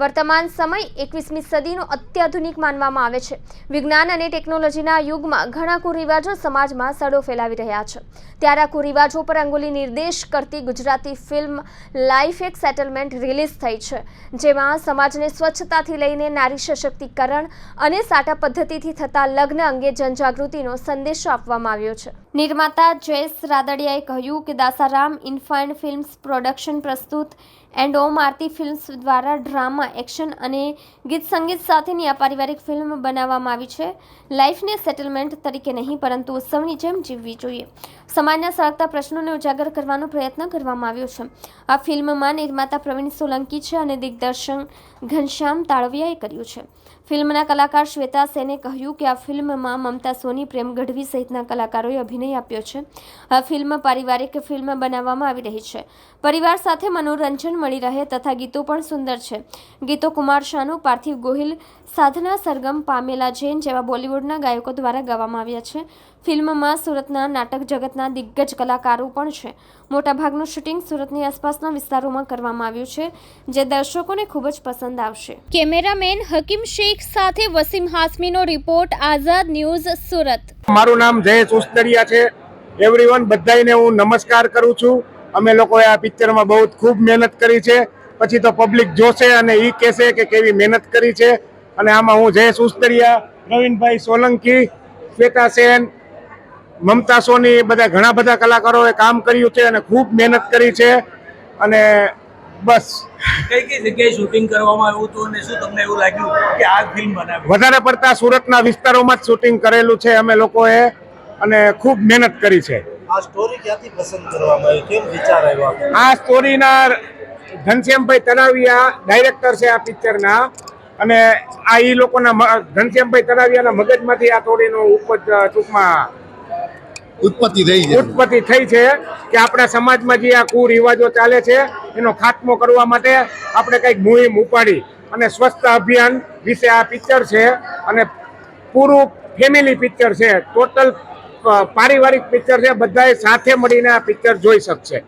વર્તમાન સમય એકવીસમી સદીનો અત્યાધુનિક માનવામાં આવે છે. વિજ્ઞાન અને ટેકનોલોજીના યુગમાં ઘણા કુરિવાજો સમાજમાં સડો ફેલાવી રહ્યા છે. ત્યારે આ કુરિવાજો પર અંગુલી નિર્દેશ કરતી ગુજરાતી ફિલ્મ લાઈફ એક સેટલમેન્ટ રિલીઝ થઈ છે, જેમાં સમાજને સ્વચ્છતાથી લઈને નારી સશક્તિકરણ અને સાટા પદ્ધતિથી થતા લગ્ન અંગે જનજાગૃતિનો સંદેશો આપવામાં આવ્યો છે. નિર્માતા જયેશ રાદડિયાએ કહ્યું કે દાસારામ ઇન્ફાઇન ફિલ્મ્સ પ્રોડક્શન પ્રસ્તુત એન્ડ ઓમ આરતી ફિલ્મ્સ દ્વારા ડ્રામા એક્શન અને ગીત સંગીત સાથેની આ પારિવારિક ફિલ્મ બનાવવામાં આવી છે. લાઈફને સેટલમેન્ટ તરીકે નહીં, પરંતુ ઉત્સવની જેમ જીવવી જોઈએ. સમાજના સળગતા પ્રશ્નોને ઉજાગર કરવાનો પ્રયત્ન કરવામાં આવ્યો છે. આ ફિલ્મમાં નિર્માતા પ્રવીણ સોલંકી છે અને દિગ્દર્શન ઘનશ્યામ તાળવિયાએ કર્યું છે. ફિલ્મના કલાકાર શ્વેતા સેને કહ્યું કે આ ફિલ્મમાં મમતા સોની, પ્રેમ ગઢવી સહિતના કલાકારોએ અભિનય આપ્યો છે. આ ફિલ્મ પારિવારિક ફિલ્મ બનાવવામાં આવી રહી છે. પરિવાર સાથે મનોરંજન મળી રહે તથા ગીતો પણ સુંદર છે. ગીતો કુમાર શાનુ પાર્થિવ ગોહિલ, સાધના સરગમ, પામેલા જૈન જેવા બોલિવૂડના ગાયકો દ્વારા ગાવામાં આવ્યા છે. ફિલ્મમાં સુરતના નાટક જગતના દિગ્ગજ કલાકારો પણ છે. મોટાભાગનું શૂટિંગ સુરતની આસપાસના વિસ્તારોમાં કરવામાં આવ્યું છે, જે દર્શકોને ખૂબ જ પસંદ આવશે. કેમેરામેન હકીમ શેખ સાથે વસીમ હાસમીનો રિપોર્ટ, આઝાદ ન્યૂઝ, સુરત. મારું નામ જયેશ ઉસ્તરિયા છે. એવરીવન બધાને હું નમસ્કાર કરું છું. અમે લોકોએ આ પિક્ચરમાં બહુ ખૂબ મહેનત કરી છે. પછી તો પબ્લિક જોશે અને એ કહેશે કે કેવી મહેનત કરી છે. અને આમાં હું જયેશ ઉસ્તરિયા, પ્રવીણભાઈ સોલંકી, શ્વેતા સેન, મમતા સોની બધા ઘણા બધા કલાકારોએ કામ કર્યું છે અને ખૂબ મહેનત કરી છે. અને બસ. કઈ કઈ જગ્યાએ શૂટિંગ કરવામાં આવ્યું હતું અને શું તમને એવું લાગ્યું કે આ ફિલ્મ બનાવી વધારે પડતા સુરતના વિસ્તારોમાં જ શૂટિંગ કરેલું છે. અમે લોકોએ અને ખૂબ મહેનત કરી છે. આ સ્ટોરી ક્યાંથી પસંદ કરવામાં આવી કેમ વિચાર આવ્યો આ સ્ટોરીના ઘનશ્યામભાઈ તરાવિયા ડાયરેક્ટર છે આ પિક્ચરના અને આ એ લોકોના ઘનશ્યામભાઈ તરાવિયાના મગજમાંથી આ સ્ટોરીનો ઉપજ ટૂંકમાં ઉત્પત્તિ થઈ છે. ઉત્પત્તિ થઈ છે કે આપણા સમાજમાં જે આ કુરિવાજો ચાલે છે એનો ખાત્મો કરવા માટે આપણે કંઈક મુહિમ ઉપાડી અને સ્વચ્છતા અભિયાન વિશે આ પિક્ચર છે અને પૂરું ફેમિલી પિક્ચર છે. ટોટલ પારિવારિક પિક્ચર છે. બધાએ સાથે મળીને આ પિક્ચર જોઈ શકશે.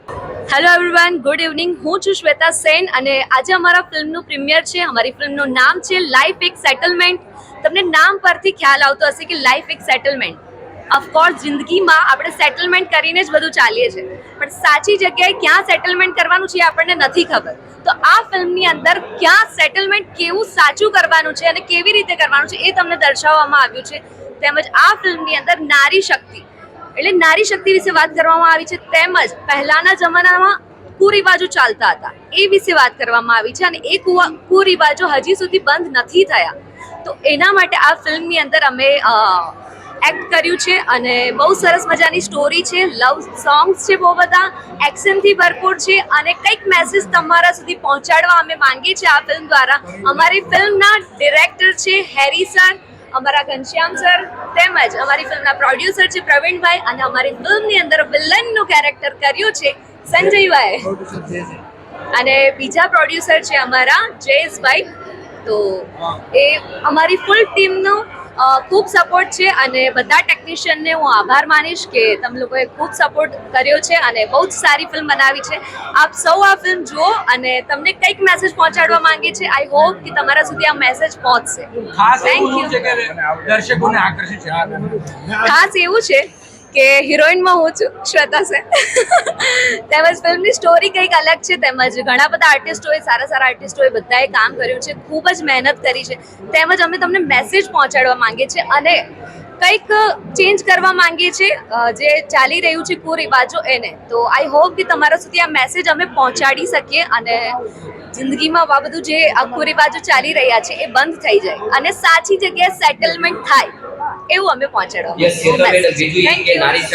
હેલો એવરીવન ગુડ ઇવનિંગ હું છું શ્વેતા સેન અને આજે અમારા ફિલ્મનું પ્રીમિયર છે. અમારી ફિલ્મનું નામ છે લાઈફ એક સેટલમેન્ટ તમને નામ પરથી ખ્યાલ આવતો હશે કે લાઈફ એક સેટલમેન્ટ ઓફકોર્સ જિંદગીમાં આપણે સેટલમેન્ટ કરીને જ બધું ચાલીએ છીએ. પણ સાચી જગ્યાએ ક્યાં સેટલમેન્ટ કરવાનું છે એ આપણને નથી ખબર. તો આ ફિલ્મની અંદર ક્યાં સેટલમેન્ટ કેવું સાચું કરવાનું છે અને કેવી રીતે કરવાનું છે એ તમને દર્શાવવામાં આવ્યું છે. તેમજ આ ફિલ્મની અંદર નારી શક્તિ. એટલે નારી શક્તિ વિશે વાત કરવામાં આવી છે. તેમજ પહેલાના જમાનામાં કુરિવાજો ચાલતા હતા. એ વિશે વાત કરવામાં આવી છે અને એ કુરિવાજો હજી સુધી બંધ નથી થયા. તો એના માટે આ ફિલ્મની અંદર અમે એક્ટ કર્યું છે અને બહુ સરસ મજાની સ્ટોરી છે લવ સોંગ્સ છે બહુ બધા એક્શનથી ભરપૂર છે અને કંઈક મેસેજ તમારા સુધી પહોંચાડવા અમે માંગીએ છીએ આ ફિલ્મ દ્વારા. અમારી ફિલ્મના ડિરેક્ટર છે હેરી સર અમારા ઘનશ્યામ સર તેમજ અમારી ફિલ્મના પ્રોડ્યુસર છે પ્રવીણભાઈ અને અમારી ફિલ્મની અંદર વિલનનું કેરેક્ટર કર્યું છે સંજયભાઈ અને બીજા પ્રોડ્યુસર છે અમારા જયેશભાઈ. તો એ અમારી ફૂલ ટીમનો ખૂબ સપોર્ટ છે અને બધા ટેકનિશિયનને હું આભાર માનીશ કે તમે લોકોએ ખૂબ સપોર્ટ કર્યો છે અને બહુ જ સારી ફિલ્મ બનાવી છે. આપ સૌ આ ફિલ્મ જુઓ અને તમને કંઈક મેસેજ પહોંચાડવા માંગે છે આઈ હોપ કે તમારા સુધી આ મેસેજ પહોંચશે. થેન્ક કે દર્શકોને આકર્ષિત ખાસ એવું છે કે હિરોઈનમાં હું છું, શ્વેતા સેન. તેમજ ફિલ્મની સ્ટોરી કંઈક અલગ છે, તેમજ ઘણા બધા આર્ટિસ્ટોએ સારા સારા આર્ટિસ્ટોએ બધાએ કામ કર્યું છે, ખૂબ જ મહેનત કરી છે. તેમજ અમે તમને મેસેજ પહોંચાડવા માંગીએ છીએ અને કંઈક ચેન્જ કરવા માંગીએ છીએ જે ચાલી રહ્યું છે કુરિવાજો એને. તો આઈ હોપ કે તમારા સુધી આ મેસેજ અમે પહોંચાડી શકીએ અને જિંદગીમાં આ બધું જે આ કુરિવાજો ચાલી રહ્યા છે, એ બંધ થઈ જાય. અને સાચી જગ્યાએ સેટલમેન્ટ થાય. એવું અમે પહોંચાડવા યસ